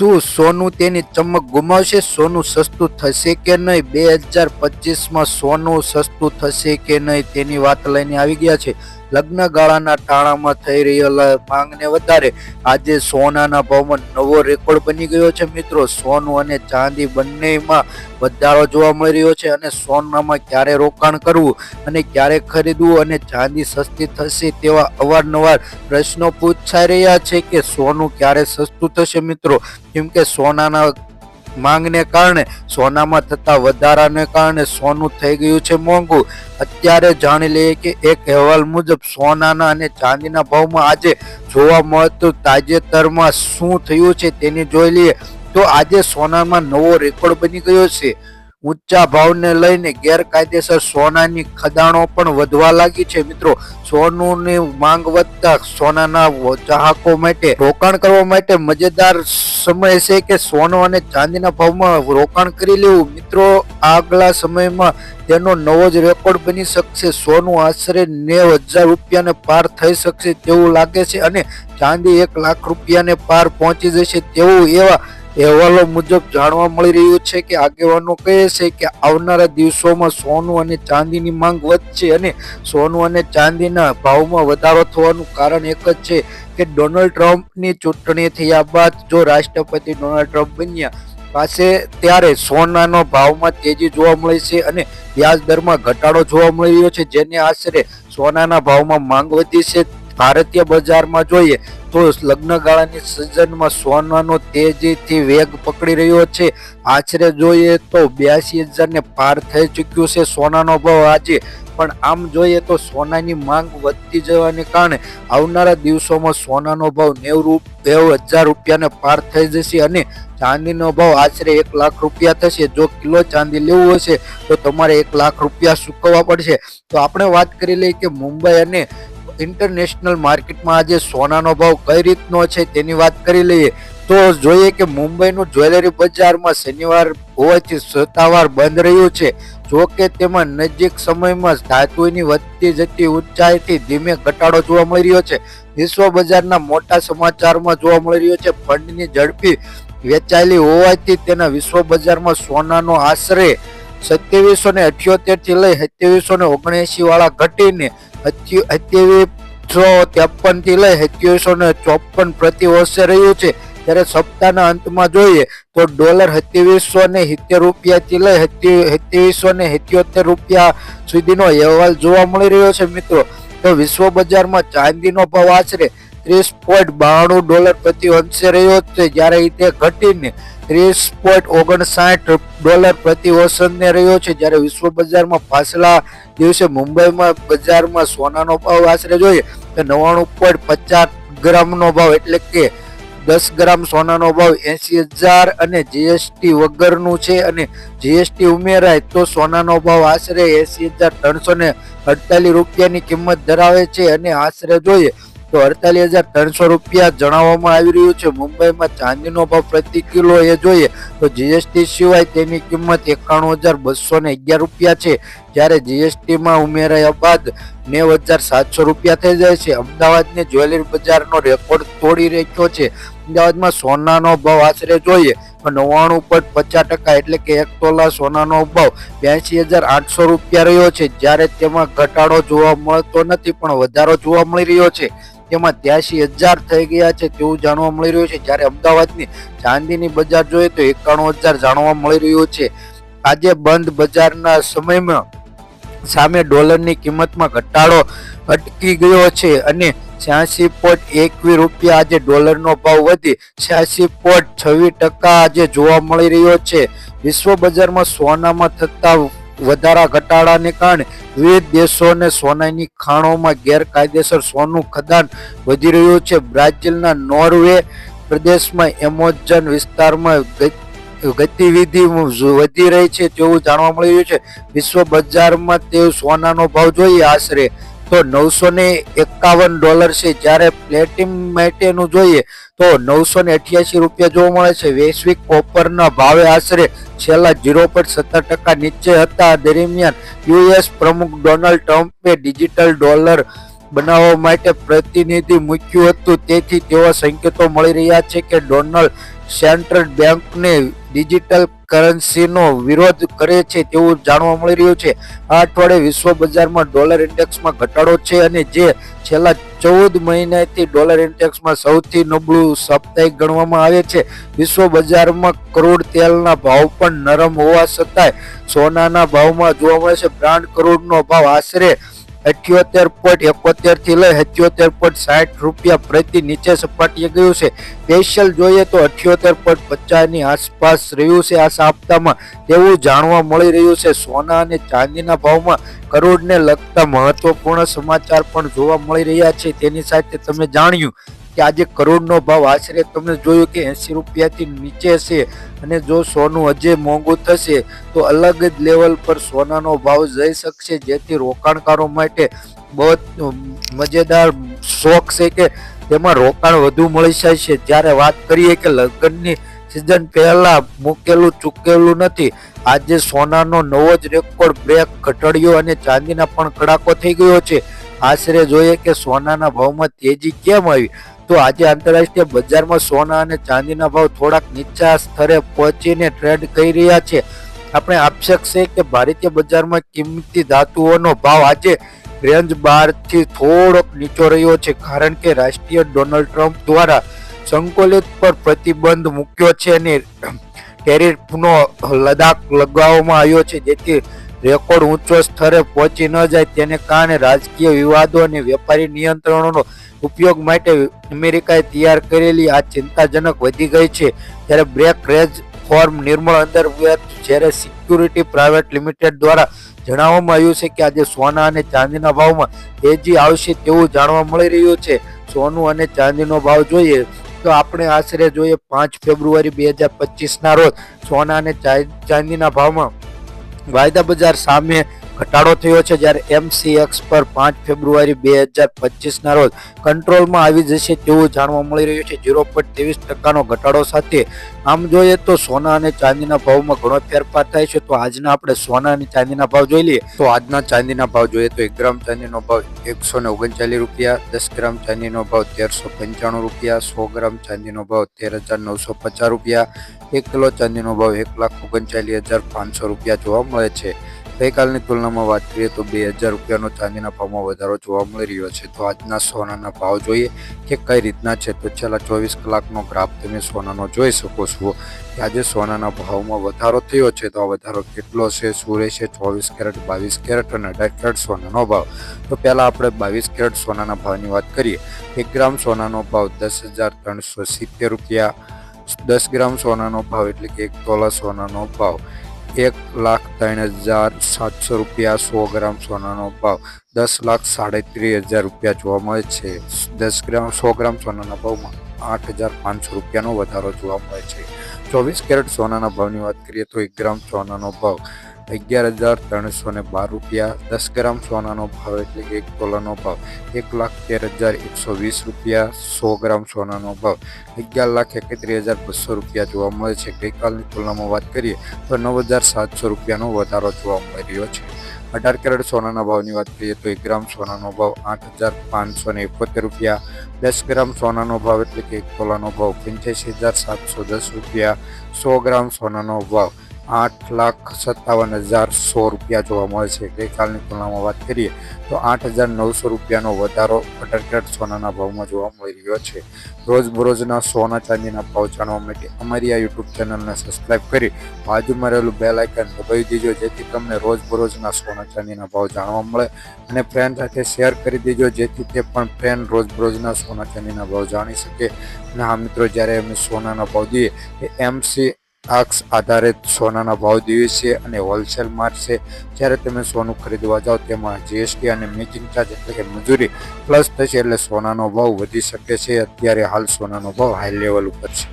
શું સોનું તેની ચમક ગુમાવશે? સોનું સસ્તું થશે કે નહીં? બે હજાર પચીસમાં સોનું સસ્તું થશે કે નહીં? તેની વાત લઈને આવી ગયા છે. લગ્ન ગાળાના ટાણામાં થઈ રહેલા માંગને વધારે આજે સોનાના ભાવમાં નવો રેકોર્ડ બની ગયો છે મિત્રો. સોનું અને ચાંદી બંનેમાં વધારો જોવા મળી રહ્યો છે અને સોનામાં ક્યારે રોકાણ કરવું અને ક્યારે ખરીદવું અને ચાંદી સસ્તી થશે તેવા અવારનવાર પ્રશ્નો પૂછાઈ રહ્યા છે કે સોનું ક્યારે સસ્તું થશે મિત્રો? કેમ કે સોનાના માંગને કારણે, સોનામાં થતા વધારાને કારણે સોનું થઈ ગયું છે મોંઘું. અત્યારે જાણી લઈએ કે એક અહેવાલ મુજબ, સોનાના અને ચાંદીના ભાવમાં આજે જોવા મળતું તાજેતરમાં શું થયું છે તેની જોઈ લઈએ. તો આજે સોનામાં નવો રેકોર્ડ બની ગયો છે. ઊંચા ભાવને લઈને ગેરકાયદેસર સોનાની ખદાણો પણ વધવા લાગી છે. મિત્રો, સોનુની માંગ વધતા સોનાના ચાહકો માટે, રોકાણ કરવા માટે મજેદાર સમય છે કે સોનું અને ચાંદીના ભાવમાં રોકાણ કરી લેવું? મિત્રો, આગલા સમયમાં તેનો નવો જ રેકોર્ડ બની શકશે. સોનું આશરે નેવ હજાર રૂપિયાને પાર થઈ શકશે તેવું લાગે છે અને ચાંદી એક લાખ રૂપિયાને પાર પહોંચી જશે તેવું એવા અહેવાલો મુજબ જાણવા મળી રહ્યું છે કે આગેવાનો કહે છે કે આવનારા દિવસોમાં સોનું અને ચાંદીની માંગ વધશે અને સોનું અને ચાંદીના ભાવમાં વધારો થવાનું કારણ એક જ છે કે ડોનાલ્ડ ટ્રમ્પની ચૂંટણી થયા બાદ જો રાષ્ટ્રપતિ ડોનાલ્ડ ટ્રમ્પ બન્યા પાસે, ત્યારે સોનાનો ભાવમાં તેજી જોવા મળી છે અને વ્યાજ દરમાં ઘટાડો જોવા મળી રહ્યો છે, જેને આશરે સોનાના ભાવમાં માંગ વધી છે. ભારતીય બજારમાં જોઈએ તો લગ્નગાળાની સિઝનમાં સોનાનો તેજીથી વેગ પકડી રહ્યો છે. આશરે જોઈએ તો બ્યાસી હજારને પાર થઈ ચૂક્યું છે સોનાનો ભાવ આજે. પણ આમ જોઈએ તો સોનાની માંગ વધતી જવાને કારણે આવનારા દિવસોમાં સોનાનો ભાવ નેવ નેવ હજાર રૂપિયાને પાર થઈ જશે અને ચાંદીનો ભાવ આશરે એક લાખ રૂપિયા થશે. જો કિલો ચાંદી લેવું હશે તો તમારે એક લાખ રૂપિયા ચૂકવવા પડશે. તો આપણે વાત કરી લઈએ કે મુંબઈ અને ઇન્ટરનેશનલ માર્કેટમાં આજે સોનાનો ભાવ કઈ રીતનો છે તેની વાત કરી લઈએ તો જોઈએ કે મુંબઈનું જ્વેલરી બજારમાં શનિવાર હોવાથી સત્તાવાર બંધ રહ્યું છે. જો કે તેમાં નજીક સમયમાં ધાતુની વધતી જતી ઊંચાઈથી ધીમે ઘટાડો જોવા મળી રહ્યો છે. વિશ્વ બજારના મોટા સમાચારમાં જોવા મળી રહ્યો છે, ફંડની ઝડપી વેચાયેલી હોવાથી તેના વિશ્વ બજારમાં સોનાનો આશરે સત્યાવીસો ને અઠ્યોતેરથી લઈ સત્યાવીસો ને ઓગણએસી વાળા ઘટીને સત્યાવીસો ત્રેપનથી લઈ સત્યાવીસો ને ચોપન પ્રતિ વર્ષે રહ્યું છે. ત્યારે સપ્તાહના અંતમાં જોઈએ તો ડોલર સત્યાવીસો ને સિત્તેર રૂપિયાથી લઈ સત્યાવીસો ને સિત્યોતેર રૂપિયા સુધીનો અહેવાલ જોવા મળી રહ્યો છે મિત્રો. તો વિશ્વ બજારમાં ચાંદીનો ભાવ આશરે ત્રીસ પોઈન્ટ બાણું ડોલર પ્રતિ અંશે રહ્યો છે. જ્યારે તે ઘટીને ત્રીસ પોઈન્ટ ઓગણસાઠ ડોલર પ્રતિ ઓસનને રહ્યો છે. જ્યારે વિશ્વ બજારમાં પાછલા દિવસે મુંબઈમાં બજારમાં સોનાનો ભાવ આશરે જોઈએ તો નવ્વાણું પોઈન્ટ પચાસ ગ્રામનો ભાવ એટલે કે દસ ગ્રામ સોનાનો ભાવ એસી હજાર અને જીએસટી વગરનું છે. અને જીએસટી ઉમેરાય તો સોનાનો ભાવ આશરે એસી હજાર ત્રણસો ને અડતાલીસ રૂપિયાની કિંમત ધરાવે છે. અને આશરે જોઈએ તો અડતાલીસ હજાર ત્રણસો રૂપિયા જણાવવામાં આવી રહ્યું છે. મુંબઈમાં ચાંદીનો ભાવ પ્રતિ કિલો એ જોઈએ તો જીએસટી સિવાય તેની કિંમત એકાણું હજાર બસો ને અગિયાર રૂપિયા છે. જ્યારે જીએસટીમાં ઉમેરાયા બાદ નેવ હજાર સાતસો રૂપિયા થઈ જાય છે. અમદાવાદને જ્વેલરી બજારનો રેકોર્ડ તોડી રાખ્યો છે. અમદાવાદમાં સોનાનો ભાવ આશરે જોઈએ નવ્વાણું પોઈન્ટ પચાસ ટકા એટલે કે એક તોલા સોનાનો ભાવ બ્યાસી હજાર આઠસો રૂપિયા રહ્યો છે. જ્યારે તેમાં ઘટાડો જોવા મળતો નથી પણ વધારો જોવા મળી રહ્યો છે. તેમાં ત્યાસી હજાર થઈ ગયા છે તેવું જાણવા મળી રહ્યું છે. જ્યારે અમદાવાદની ચાંદીની બજાર જોઈએ તો એકાણું હજાર જાણવા મળી રહ્યું છે. આજે બંધ બજારના સમયમાં સામે ડોલરની કિંમતમાં ઘટાડો અટકી ગયો છે અને છ્યાસી પોઈન્ટ એકવીસ રૂપિયા આજે ડોલરનો ભાવ વધી છ્યાસી પોઈન્ટ છવ્વીસ ટકા આજે જોવા મળી રહ્યો છે. વિશ્વ બજારમાં સોનામાં થતા વધારા ઘટાડાને કારણે વિવિધ દેશોને સોનાની ખાણોમાં ગેરકાયદેસર સોનું ખદાન વધી રહ્યું છે. બ્રાઝિલના નોર્વે પ્રદેશમાં એમોઝન વિસ્તારમાં ગતિવિધિ વધી રહી છે તેવું જાણવા મળી રહ્યું છે. વિશ્વ બજારમાં તે સોનાનો ભાવ જોઈએ આશરે તો નવસો ને એકાવન ડોલર છે. જ્યારે પ્લેટિન માટેનું જોઈએ તો નવસો ને અઠ્યાસી રૂપિયા જોવા મળે છે. વૈશ્વિક કોપરના ભાવે આશરે છેલ્લા ઝીરો પોઈન્ટ સત્તર ટકા નીચે હતા. દરમિયાન યુએસ પ્રમુખ ડોનાલ્ડ ટ્રમ્પે ડિજિટલ ડોલર બનાવવા માટે પ્રતિનિધિ મૂક્યું હતું. તેથી તેવા સંકેતો મળી રહ્યા છે કે ડોનાલ્ડ સેન્ટ્રલ બેંકને ડિજિટલ કરન્સીનો વિરોધ કરે છે તેવું જાણવા મળી રહ્યું છે. આ અઠવાડિયે વિશ્વ બજારમાં ડોલર ઇન્ડેક્સમાં ઘટાડો છે અને જે છેલ્લા ચૌદ મહિનાથી ડોલર ઇન્ડેક્સમાં સૌથી નબળું સાપ્તાહિક ગણવામાં આવે છે. વિશ્વ બજારમાં કરોડ તેલના ભાવ પણ નરમ હોવા છતાંય સોનાના ભાવમાં જોવા મળે છે. બ્રાન્ડ કરોડનો ભાવ આશરે અઠ્યોતેર પોઈન્ટ એકોતેરથી લઈ અઠ્યોતેર પોઈન્ટ સાઠ રૂપિયા પ્રતિ નીચે સપાટીએ ગયું છે. સ્પેશિયલ જોઈએ તો અઠ્યોતેર પોઈન્ટ પચાસની આસપાસ રહ્યું છે. આ સપ્તાહમાં તેવું જાણવા મળી રહ્યું છે. સોના અને ચાંદીના ભાવમાં કરોડને લગતા મહત્વપૂર્ણ સમાચાર પણ જોવા મળી રહ્યા છે. તેની સાથે તમે જાણ્યું કે આજે કરોડનો ભાવ આશરે તમે જોયું કે એંસી રૂપિયાથી નીચે છે અને જો સોનું હજે મોંઘું થશે, તો અલગ જ લેવલ પર સોનાનો ભાવ જઈ શકશે, જેથી રોકાણકારો માટે બહુ મજેદાર શોખ છે કે તેમાં રોકાણ વધુ મળી જાય છે જ્યારે વાત કરીએ કે લગ્નની સિઝન પહેલા મૂકેલું ચૂકેલું નથી, આજે સોનાનો નવો જ રેકોર્ડ બ્રેક ઘટાડ્યો અને ચાંદીના પણ કડાકો થઈ ગયો છે. આશરે જોઈએ કે સોનાના ભાવમાં તેજી કેમ આવી? તો આજે આંતરરાષ્ટ્રીય બજારમાં સોના અને ચાંદીના ભાવ થોડાક નીચા સ્તરે પહોંચીને ટ્રેડ કરી રહ્યા છે. આપણે આક્ષેપ છે કે ભારતીય બજારમાં કિંમતી ધાતુઓનો ભાવ આજે રેન્જ બારથી થોડોક નીચો રહ્યો છે, કારણ કે રાષ્ટ્રીય ડોનાલ્ડ ટ્રમ્પ દ્વારા સંકુલિત પર પ્રતિબંધ મૂક્યો છે અને ટેરિફનો લદાખ લગાવવામાં આવ્યો છે, જેથી રેકોર્ડ ઊંચો સ્તરે પહોંચી ન જાય તેને કારણે રાજકીય વિવાદો અને વેપારી નિયંત્રણોનો ઉપયોગ માટે અમેરિકાએ તૈયાર કરેલી આ ચિંતાજનક વધી ગઈ છે. ત્યારે બ્રેક રેજ ફોર્મ નિર્મળ અંદર જ્યારે સિક્યુરિટી પ્રાઇવેટ લિમિટેડ દ્વારા જણાવવામાં આવ્યું છે કે આજે સોના અને ચાંદીના ભાવમાં તેજી આવશે તેવું જાણવા મળી રહ્યું છે. સોનું અને ચાંદીનો ભાવ જોઈએ તો આપણે આશરે જોઈએ પાંચ ફેબ્રુઆરી બે હજાર પચીસના રોજ સોના અને ચાંદીના ભાવમાં વાયદા બજાર સામે ઘટાડો થયો છે જ્યારે એમસીએક્સ પર પાંચ ફેબ્રુઆરી બે હજાર પચીસના રોજ કંટ્રોલમાં આવી જશે તેવું જાણવા મળી રહ્યું છે. ઝીરો પોઈન્ટ ત્રેવીસ ટકાનો ઘટાડો સાથે આમ જોઈએ તો સોના અને ચાંદીના ભાવમાં ઘણો ફેરફાર થાય છે. તો આજના આપણે સોના અને ચાંદીના ભાવ જોઈ લઈએ. તો આજના ચાંદીના ભાવ જોઈએ તો એક ગ્રામ ચાંદીનો ભાવ એકસો ને ઓગણચાલીસ રૂપિયા, દસ ગ્રામ ચાંદીનો ભાવ તેરસો પંચાણું રૂપિયા, સો ગ્રામ ચાંદીનો ભાવ તેર હજાર નવસો પચાસ રૂપિયા, એક કિલો ચાંદીનો ભાવ એક લાખ ઓગણચાલીસ હજાર પાંચસો રૂપિયા જોવા મળે છે. ગઈકાલની તુલનામાં વાત કરીએ તો બે હજાર રૂપિયાનો ચાંદીના ભાવમાં વધારો જોવા મળી રહ્યો છે. તો આજના સોનાના ભાવ જોઈએ કે કઈ રીતના છે? તો છેલ્લા ચોવીસ કલાકનો ગ્રાફ તમે સોનાનો જોઈ શકો છો કે આજે સોનાના ભાવમાં વધારો થયો છે. તો આ વધારો કેટલો છે? શું રહેશે? ચોવીસ કેરેટ, બાવીસ કેરેટ અને અઢાર કેરેટ સોનાનો ભાવ. તો પહેલાં આપણે બાવીસ કેરેટ સોનાના ભાવની વાત કરીએ. એક ગ્રામ સોનાનો ભાવ દસ હજાર ત્રણસો સિત્તેર રૂપિયા, દસ ગ્રામ સોનાનો ભાવ એટલે કે એક તોલા સોનાનો ભાવ. એક લાખ ત્રણ હજાર સાતસો રૂપિયા સો ગ્રામ સોનાનો ભાવ, દસ લાખ સાડત્રીસ હજાર રૂપિયા જોવા મળે છે. દસ ગ્રામ, સો ગ્રામ સોનાના ભાવમાં આઠ હજાર પાંચસો રૂપિયાનો વધારો જોવા મળે છે. ચોવીસ કેરેટ સોનાના ભાવની વાત કરીએ તો એક ગ્રામ સોનાનો ભાવ અગિયાર હજાર ત્રણસો ને બાર રૂપિયા, દસ ગ્રામ સોનાનો ભાવ એટલે કે એક તોલાનો ભાવ, એક લાખ તેર હજાર એકસો વીસ રૂપિયા, સો ગ્રામ સોનાનો ભાવ. અગિયાર લાખ એકત્રીસ હજાર બસો રૂપિયા જોવા મળે છે. ગઈકાલની તુલનામાં વાત કરીએ તો નવ હજાર સાતસો રૂપિયાનો વધારો જોવા મળી રહ્યો છે. અઢાર કેરેટ સોનાના ભાવની વાત કરીએ તો એક ગ્રામ સોનાનો ભાવ આઠ હજાર પાંચસો ને એકોતેર રૂપિયા, દસ ગ્રામ સોનાનો ભાવ એટલે કે એક તોલાનો ભાવ પંચ્યાસી હજાર સાતસો દસ રૂપિયા, સો ગ્રામ સોનાનો ભાવ. આઠ લાખ સત્તાવન હજાર સો રૂપિયા જોવા મળે છે. ગઈકાલની તુલનામાં વાત કરીએ તો આઠ હજાર નવસો રૂપિયાનો વધારો અઢાર કેરેટ સોનાના ભાવમાં જોવા મળી રહ્યો છે. રોજબરોજના સોના ચાંદીના ભાવ જાણવા માટે અમારી આ યુટ્યુબ ચેનલને સબસ્ક્રાઈબ કરી બાજુમાં રહેલું બે લાઇકન દબાવી દેજો, જેથી તમને રોજબરોજના સોના ચાંદીના ભાવ જાણવા મળે. અને ફ્રેન્ડ સાથે શેર કરી દેજો, જેથી તે પણ ફ્રેન્ડ રોજબરોજના સોના ચાંદીના ભાવ જાણી શકે. અને હા મિત્રો, જ્યારે અમે સોનાના ભાવ દઈએ એ એમસી આક્ષ આધારિત સોનાના ભાવ છીએ અને હોલસેલ માર્ક છે. જ્યારે તમે સોનું ખરીદવા જાઓ, તેમાં જીએસટી અને મેચિંગ ચાર્જ એટલે કે મજૂરી પ્લસ થશે એટલે સોનાનો ભાવ વધી શકે છે. અત્યારે હાલ સોનાનો ભાવ હાઈ લેવલ ઉપર છે.